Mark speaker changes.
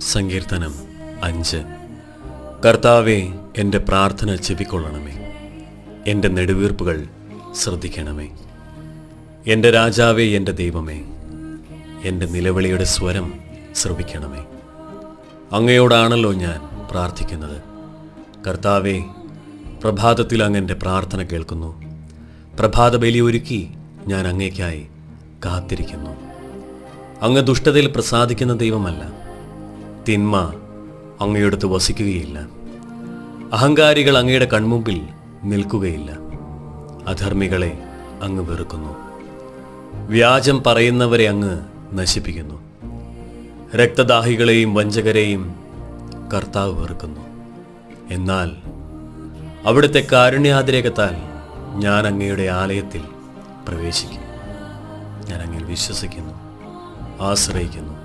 Speaker 1: സങ്കീർത്തനം അഞ്ച്. കർത്താവെ എന്റെ പ്രാർത്ഥന ചെവിക്കൊള്ളണമേ. എന്റെ നെടുവീർപ്പുകൾ ശ്രദ്ധിക്കണമേ. എന്റെ രാജാവേ എന്റെ ദൈവമേ എന്റെ നിലവിളിയുടെ സ്വരം ശ്രവിക്കണമേ. അങ്ങയോടാണല്ലോ ഞാൻ പ്രാർത്ഥിക്കുന്നത്. കർത്താവെ പ്രഭാതത്തിൽ അങ്ങ് എന്റെ പ്രാർത്ഥന കേൾക്കുന്നു. പ്രഭാത ബലി ഒരുക്കി ഞാൻ അങ്ങേക്കായി കാത്തിരിക്കുന്നു. അങ്ങ് ദുഷ്ടതയിൽ പ്രസാദിക്കുന്ന ദൈവമല്ല. തിന്മ അങ്ങയോടത്ത് വസിക്കുകയില്ല. അഹങ്കാരികൾ അങ്ങയുടെ കൺമുമ്പിൽ നിൽക്കുകയില്ല. അധർമ്മികളെ അങ്ങ് വെറുക്കുന്നു. വ്യാജം പറയുന്നവരെ അങ്ങ് നശിപ്പിക്കുന്നു. രക്തദാഹികളെയും വഞ്ചകരെയും കർത്താവ് വെറുക്കുന്നു. എന്നാൽ അവിടുത്തെ കാരുണ്യാതിരേകത്താൽ ഞാൻ അങ്ങയുടെ ആലയത്തിൽ പ്രവേശിക്കും. ഞാൻ അങ്ങിൽ വിശ്വസിക്കുന്നു ആശ്രയിക്കുന്നു.